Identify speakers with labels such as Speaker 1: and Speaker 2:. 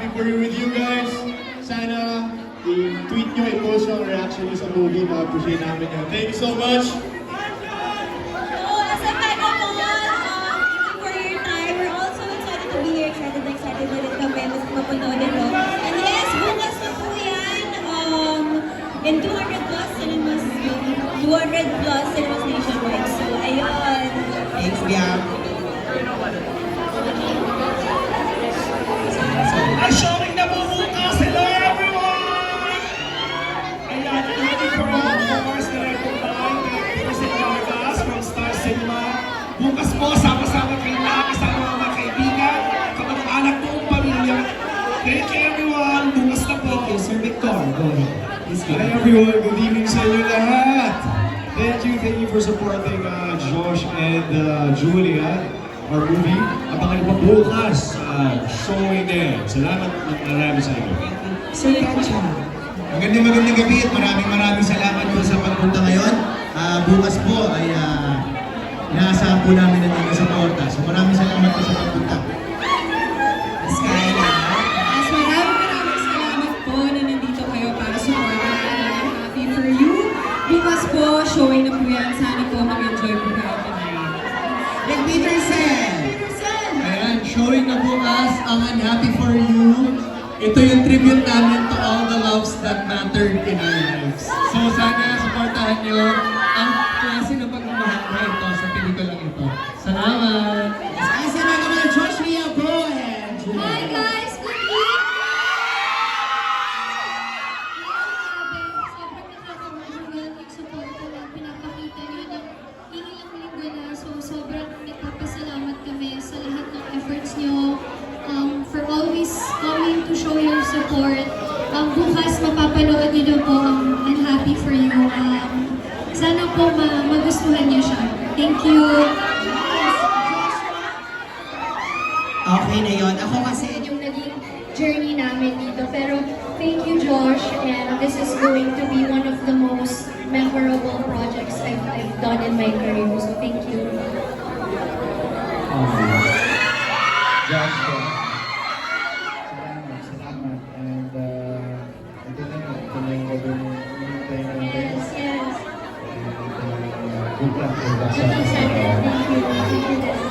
Speaker 1: happy for you with you guys. Sana i-tweet nyo, i-post yung reaction nyo sa movie. Ma-appreciate namin yun. Thank you so much. Hi everyone, good evening sa inyo lahat. Thank you, thank you for supporting uh, Josh and uh, Julia, our movie. Abangan niyo pa bukas sa showing na yan. Salamat ng marami sa inyo.
Speaker 2: Sir Kancha.
Speaker 3: Magandang magandang gabi at maraming maraming salamat po sa pagpunta ngayon. Ah, bukas po ay uh, inaasahan po namin ang inyong suporta. So maraming salamat po sa pagpunta.
Speaker 4: Po, showing na po yan. Sana po mag-enjoy po kayo tonight.
Speaker 2: Rick Peterson.
Speaker 5: Ayan, showing na bukas ang Unhappy For You. Ito yung tribute namin to all the loves that mattered in our lives. So sana supportahan nyo ang
Speaker 6: efforts nyo um, for always coming to show your support. Um, bukas, mapapanood nyo na po ang Unhappy For You. Um, sana po ma magustuhan nyo siya. Thank you.
Speaker 2: Okay na yon. Ako kasi,
Speaker 6: yung naging journey namin dito. Pero thank you, Josh. And this is going to be one of the most memorable projects I've, I've done in my career. So thank you.
Speaker 7: Josh po. Salamat, salamat. And uh, ito na. Ito na yung natin.
Speaker 6: Yes, yes.
Speaker 7: And uh, good luck.
Speaker 6: Thank you, Thank you. Thank you.